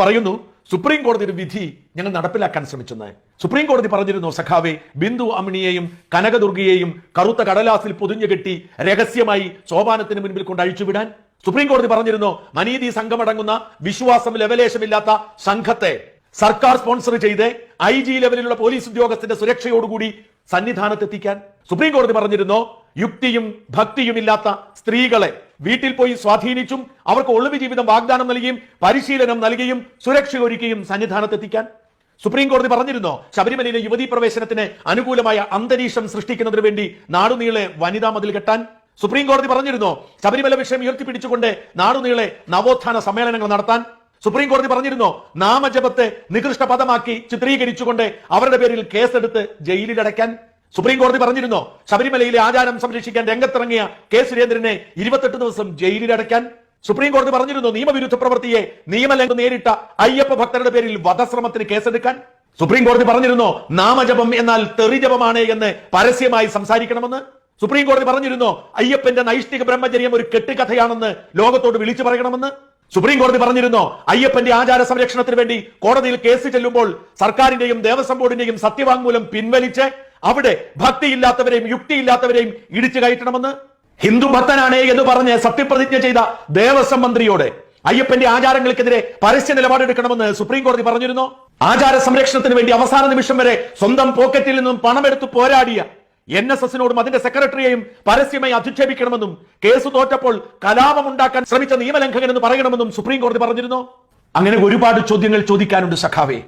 പറയുന്നു സുപ്രീം കോടതിയുടെ വിധി ഞങ്ങൾ നടപ്പിലാക്കാൻ ശ്രമിച്ചെന്ന്. സുപ്രീം കോടതി പറഞ്ഞിരുന്നു സഖാവെ ബിന്ദു അമ്മിണിയെയും കനകദുർഗയെയും കറുത്ത കടലാസിൽ പൊതിഞ്ഞു കെട്ടി രഹസ്യമായി സോപാനത്തിന് മുൻപിൽ കൊണ്ട് അഴിച്ചുവിടാൻ സുപ്രീം കോടതി പറഞ്ഞിരുന്നു മനീതി സംഘമടങ്ങുന്ന വിശ്വാസം ലെവലേശമില്ലാത്ത സംഘത്തെ സർക്കാർ സ്പോൺസർ ചെയ്ത് ഐ ജി ലെവലിലുള്ള പോലീസ് ഉദ്യോഗസ്ഥന്റെ സുരക്ഷയോടുകൂടി സന്നിധാനത്തെത്തിക്കാൻ. സുപ്രീം കോടതി പറഞ്ഞിരുന്നു യുക്തിയും ഭക്തിയും ഇല്ലാത്ത സ്ത്രീകളെ വീട്ടിൽ പോയി സ്വാധീനിച്ചും അവർക്ക് ഒളിവ് ജീവിതം വാഗ്ദാനം നൽകിയും പരിശീലനം നൽകിയും സുരക്ഷ ഒരുക്കിയും സന്നിധാനത്തെത്തിക്കാൻ. സുപ്രീം കോടതി പറഞ്ഞിരുന്നോ ശബരിമലയിലെ യുവതീ പ്രവേശനത്തിന് അനുകൂലമായ അന്തരീക്ഷം സൃഷ്ടിക്കുന്നതിന് വേണ്ടി നാടുനീളെ വനിതാ മതിൽ കെട്ടാൻ. സുപ്രീം കോടതി പറഞ്ഞിരുന്നോ ശബരിമല വിഷയം ഉയർത്തിപ്പിടിച്ചുകൊണ്ട് നാടുനീളെ നവോത്ഥാന സമ്മേളനങ്ങൾ നടത്താൻ. സുപ്രീം കോടതി പറഞ്ഞിരുന്നോ നാമജപത്തെ നികൃഷ്ട പദമാക്കി ചിത്രീകരിച്ചുകൊണ്ട് അവരുടെ പേരിൽ കേസെടുത്ത് ജയിലിലടയ്ക്കാൻ. സുപ്രീം കോടതി പറഞ്ഞിരുന്നോ? ശബരിമലയിലെ ആചാരം സംരക്ഷിക്കാൻ രംഗത്തിറങ്ങിയ കെ സുരേന്ദ്രനെ ഇരുപത്തെട്ട് ദിവസം ജയിലിലടയ്ക്കാൻ? സുപ്രീം കോടതി പറഞ്ഞിരുന്നു നിയമവിരുദ്ധ പ്രവൃത്തിയെ നിയമലംഘനം നേരിട്ട അയ്യപ്പ ഭക്തരുടെ പേരിൽ വധശ്രമത്തിന് കേസെടുക്കാൻ? സുപ്രീം കോടതി പറഞ്ഞിരുന്നു നാമജപം എന്നാൽ തെറിജപമാണ് എന്ന് പരസ്യമായി സംസാരിക്കണമെന്ന്? സുപ്രീം കോടതി പറഞ്ഞിരുന്നു അയ്യപ്പന്റെ നൈഷ്ഠിക ബ്രഹ്മചര്യം ഒരു കെട്ടുകഥയാണെന്ന് ലോകത്തോട് വിളിച്ചു പറയണമെന്ന്? സുപ്രീം കോടതി പറഞ്ഞിരുന്നു അയ്യപ്പന്റെ ആചാര സംരക്ഷണത്തിന് വേണ്ടി കോടതിയിൽ കേസ് ചെല്ലുമ്പോൾ സർക്കാരിന്റെയും ദേവസ്വം ബോർഡിന്റെയും സത്യവാങ്മൂലം പിൻവലിച്ച് അവിടെ ഭക്തിയില്ലാത്തവരെയും യുക്തിയില്ലാത്തവരെയും ഇടിച്ചു കയറ്റണമെന്ന് ഹിന്ദു ഭക്തനാണ് എന്ന് പറഞ്ഞ് സത്യപ്രതിജ്ഞ ചെയ്ത ദേവസ്വം മന്ത്രിയോട് അയ്യപ്പന്റെ ആചാരങ്ങൾക്കെതിരെ പരസ്യ നിലപാടെടുക്കണമെന്ന് സുപ്രീം കോടതി പറഞ്ഞിരുന്നു. ആചാര സംരക്ഷണത്തിന് വേണ്ടി അവസാന നിമിഷം വരെ സ്വന്തം പോക്കറ്റിൽ നിന്നും പണമെടുത്ത് പോരാടിയ എൻ എസ് എസിനോടും അതിന്റെ സെക്രട്ടറിയെയും പരസ്യമായി അധിക്ഷേപിക്കണമെന്നും കേസ് തോറ്റപ്പോൾ കലാപം ഉണ്ടാക്കാൻ ശ്രമിച്ച നിയമലംഘകൻ എന്ന് പറയണമെന്നും സുപ്രീം കോടതി പറഞ്ഞിരുന്നു. അങ്ങനെ ഒരുപാട് ചോദ്യങ്ങൾ ചോദിക്കാനുണ്ട് സഖാവേ.